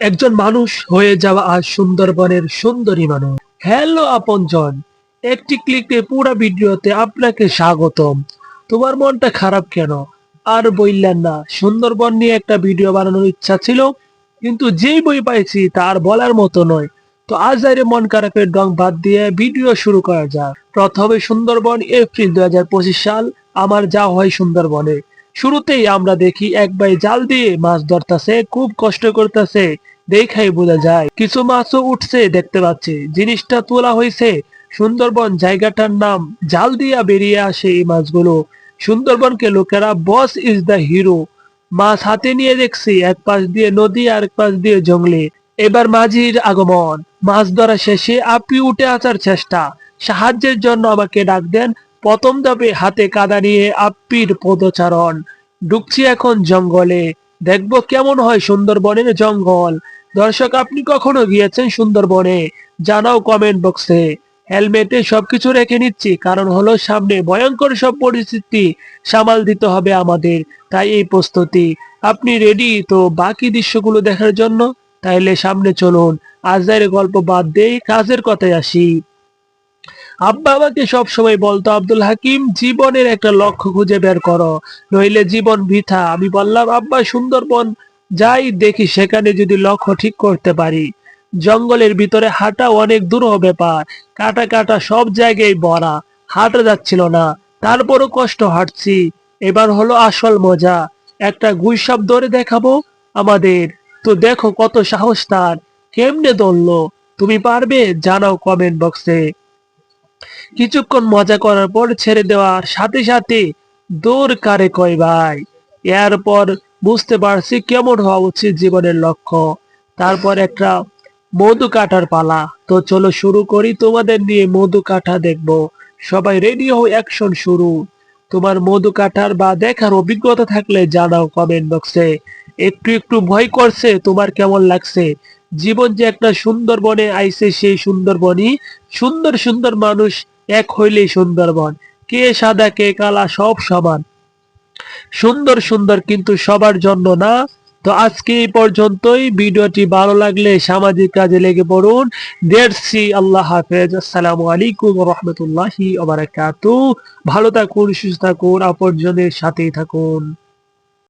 একজন মানুষ হয়ে যাওয়া আজ সুন্দরবনের সুন্দরী মানুষ। হ্যালো আপনজন। একটি ক্লিকে পুরো ভিডিওতে আপনাকে স্বাগতম। তোমার মনটা খারাপ কেন? আর বললেন না, সুন্দরবন নিয়ে একটা ভিডিও বানানোর ইচ্ছা ছিল, কিন্তু যেই বই পাইছি তার বলার মতো নয়। তো আজ আর মন খারাপের ডং বাদ দিয়ে ভিডিও শুরু করা যাক। প্রথমে সুন্দরবন এপ্রিল দুই হাজার পঁচিশ সাল, আমার যা হয় সুন্দরবনে। শুরুতেই আমরা দেখি এক ভাই জাল দিয়ে মাছ ধরতেছে, খুব কষ্ট করতেছে। দেখাই বোঝা যায়, কিছু মাছও উঠছে দেখতে পাচ্ছি। জিনিসটা তোলা হয়েছে। সুন্দরবন জায়গাটার নাম জাল দিয়া বেরিয়ে আসে এই মাছগুলো। সুন্দরবনকে লোকেরা বস ইজ দ্য হিরো। মাছ হাতে নিয়ে দেখছি, এক পাশ দিয়ে নদী আর এক পাশ দিয়ে জঙ্গলে। এবার মাঝির আগমন। মাছ ধরা শেষে আপনি উঠে আসার চেষ্টা। সাহায্যের জন্য আমাকে ডাক দেন প্রথম ধাপে হাতে কাদা নিয়ে আপ্পির পদচারণ। ঢুকছি এখন জঙ্গলে। দেখব কেমন হয় সুন্দরবনের জঙ্গল। দর্শক, আপনি কখনো গিয়েছেন সুন্দরবনে? জানাও কমেন্ট বক্সে হেলমেটে সবকিছু রেখে নিচ্ছি। কারণ হলো সামনে ভয়ঙ্কর সব পরিস্থিতি সামাল দিতে হবে আমাদের। তাই এই প্রস্তুতি। আপনি রেডি তো বাকি দৃশ্যগুলো দেখার জন্য তাইলে সামনে চলুন। আজের গল্প বাদ দেই, কাজের কথায় আসি। আব্বা আমাকে সব সময় বলতো, আব্দুল হাকিম, জীবনের একটা লক্ষ্য খুঁজে বের করো। নইলে জীবন বৃথা। আমি বললাম, আব্বা, সুন্দরবন যাই, দেখি সেখানে যদি লক্ষ্য ঠিক করতে পারি। জঙ্গলের ভিতরে হাঁটা অনেক দূর ব্যাপার। কাটা কাটা সব জায়গায় ভরা। হাঁটা যাচ্ছিল না। তারপরও কষ্ট হাঁটছি। এবার হলো আসল মজা। একটা গুইসাপ ধরে দেখাবো আমাদের। তো দেখো কত সাহস তার। কেমনে দৌড়লো তুমি পারবে? জানাও কমেন্ট বক্সে কিছুক্ষণ মজা করার পর ছেড়ে দেওয়ার সাথে সাথে দৌড় কারে কয় ভাই। এরপর বুঝতে পারছি কেমন হওয়া উচিত জীবনের লক্ষ্য। তারপর একটা মধু কাটার পালা। তো চলো শুরু করি, তোমাদের নিয়ে মধু কাটা দেখব। সবাই রেডি হও অ্যাকশন শুরু। তোমার মধু কাটার বা দেখার অভিজ্ঞতা থাকলে জানাও কমেন্ট বক্সে একটু একটু ভয় করছে, তোমার কেমন লাগছে? জীবন যে একটা সুন্দরবনে আইছে সেই সুন্দরবনই। সুন্দর সুন্দর মানুষ এক হইলেই সুন্দরবন। কে সাদা, কে কালা, সব সমান। সুন্দর সুন্দর কিন্তু সবার জন্য না। তো আজকে এই পর্যন্তই। ভিডিওটি ভালো লাগলে সামাজিক কাজে লেগে পড়ুন। দেখছি আল্লাহ হাফেজ। আসসালামু আলাইকুম রহমতুল্লাহি ভালো থাকুন, সুস্থ থাকুন আপরজনের সাথেই থাকুন।